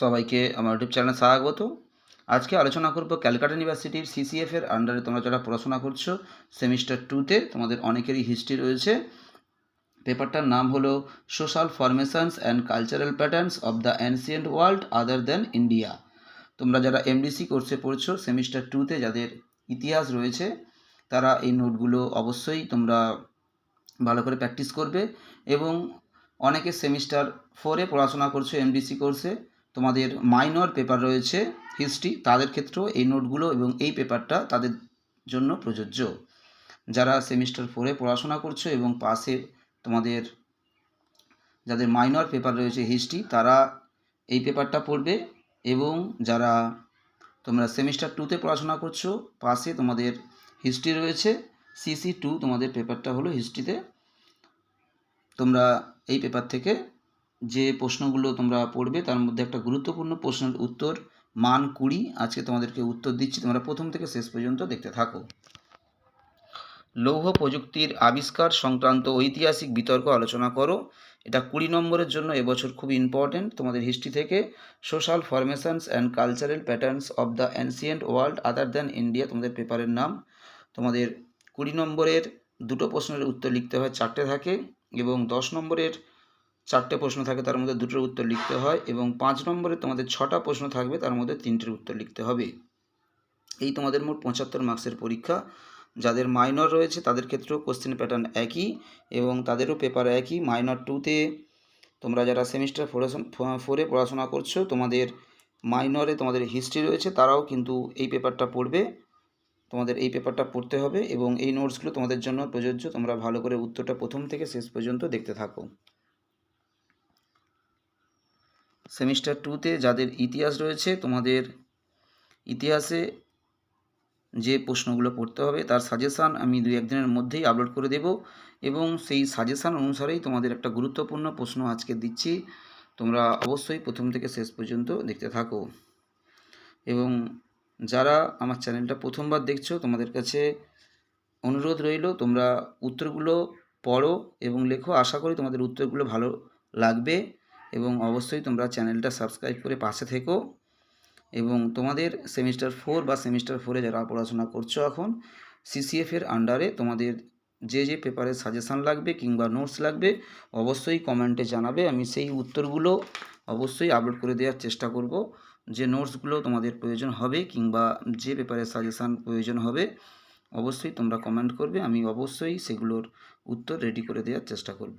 সবাইকে আমার ইউটিউব চ্যানেলে স্বাগত। আজকে আলোচনা করব ক্যালকাটা ইউনিভার্সিটির সিসিএফ এর আন্ডারে তোমরা যারা পড়াশোনা করছ সেমিস্টার টুতে তোমাদের অনেকেরই হিস্ট্রি রয়েছে। পেপারটার নাম হলো social formations and cultural patterns of the ancient world other than India তোমরা যারা এমডিসি কোর্সে পড়ছো সেমিস্টার টুতে যাদের ইতিহাস রয়েছে, তারা এই নোটগুলো অবশ্যই তোমরা ভালো করে প্র্যাকটিস করবে এবং অনেকে সেমিস্টার ফোরে পড়াশোনা করছ এমডিসি কোর্সে তোমাদের মাইনর পেপার রয়েছে হিস্ট্রি তাদের ক্ষেত্রেও এই নোটগুলো এবং এই পেপারটা তাদের জন্য প্রযোজ্য। যারা সেমিস্টার ফোরে পড়াশোনা করছ এবং পাশে তোমাদের যাদের মাইনর পেপার রয়েছে হিস্ট্রি তারা এই পেপারটা পড়বে এবং যারা তোমরা সেমিস্টার টুতে পড়াশোনা করছ পাশে তোমাদের হিস্ট্রি রয়েছে সিসি টু তোমাদের পেপারটা হলো হিস্ট্রিতে তোমরা এই পেপার থেকে যে প্রশ্নগুলো তোমরা পড়বে, তার মধ্যে একটা গুরুত্বপূর্ণ প্রশ্নের উত্তর, মান কুড়ি। আজকে তোমাদেরকে উত্তর দিচ্ছি, তোমরা প্রথম থেকে শেষ পর্যন্ত দেখতে থাকো। লৌহ প্রযুক্তির আবিষ্কার সংক্রান্ত ঐতিহাসিক বিতর্ক আলোচনা করো। এটা কুড়ি নম্বরের জন্য এবছর খুব ইম্পর্টেন্ট তোমাদের হিস্ট্রি থেকে social formations and cultural patterns of the ancient world other than India তোমাদের পেপারের নাম। তোমাদের কুড়ি নম্বরের দুটো প্রশ্নের উত্তর লিখতে হয়, চারটে থাকে। এবং দশ নম্বরের চারটে প্রশ্ন থাকে, তার মধ্যে দুটোর উত্তর লিখতে হয় এবং পাঁচ নম্বরে তোমাদের ছটা প্রশ্ন থাকবে, তার মধ্যে তিনটের উত্তর লিখতে হবে। এই তোমাদের মোট পঁচাত্তর মার্কসের পরীক্ষা। যাদের মাইনর রয়েছে, তাদের ক্ষেত্রেও কোশ্চেন প্যাটার্ন একই এবং তাদেরও পেপার একই। মাইনর টুতে তোমরা যারা সেমিস্টার ফোরে পড়াশোনা করছ, তোমাদের মাইনরে তোমাদের হিস্ট্রি রয়েছে, তারাও কিন্তু এই পেপারটা পড়বে। তোমাদের এই পেপারটা পড়তে হবে এবং এই নোটসগুলো তোমাদের জন্য প্রযোজ্য। তোমরা ভালো করে উত্তরটা প্রথম থেকে শেষ পর্যন্ত দেখতে থাকো। সেমিস্টার টুতে যাদের ইতিহাস রয়েছে, তোমাদের ইতিহাসে যে প্রশ্নগুলো পড়তে হবে, তার সাজেশান আমি দুই একদিনের মধ্যেই আপলোড করে দেব এবং সেই সাজেশান অনুসারেই তোমাদের একটা গুরুত্বপূর্ণ প্রশ্ন আজকে দিচ্ছি। তোমরা অবশ্যই প্রথম থেকে শেষ পর্যন্ত দেখতে থাকো। এবং যারা আমার চ্যানেলটা প্রথমবার দেখছ, তোমাদের কাছে অনুরোধ রইল, তোমরা উত্তরগুলো পড়ো এবং লেখো। আশা করি তোমাদের উত্তরগুলো ভালো লাগবে। এবং অবশ্যই তোমরা চ্যানেলটা সাবস্ক্রাইব করে পাশে থেকো। এবং তোমাদের সেমিস্টার ফোর বা সেমিস্টার ফোরে যারা পড়াশোনা করছ এখন সিসিএফের আন্ডারে তোমাদের যে যে পেপারের সাজেশান লাগবে কিংবা নোটস লাগবে, অবশ্যই কমেন্টে জানাবে। আমি সেই উত্তরগুলো অবশ্যই আপলোড করে দেওয়ার চেষ্টা করব, যে নোটসগুলো তোমাদের প্রয়োজন হবে কিংবা যে পেপারের সাজেশান প্রয়োজন হবে, অবশ্যই তোমরা কমেন্ট করবে। আমি অবশ্যই সেগুলোর উত্তর রেডি করে দেওয়ার চেষ্টা করব।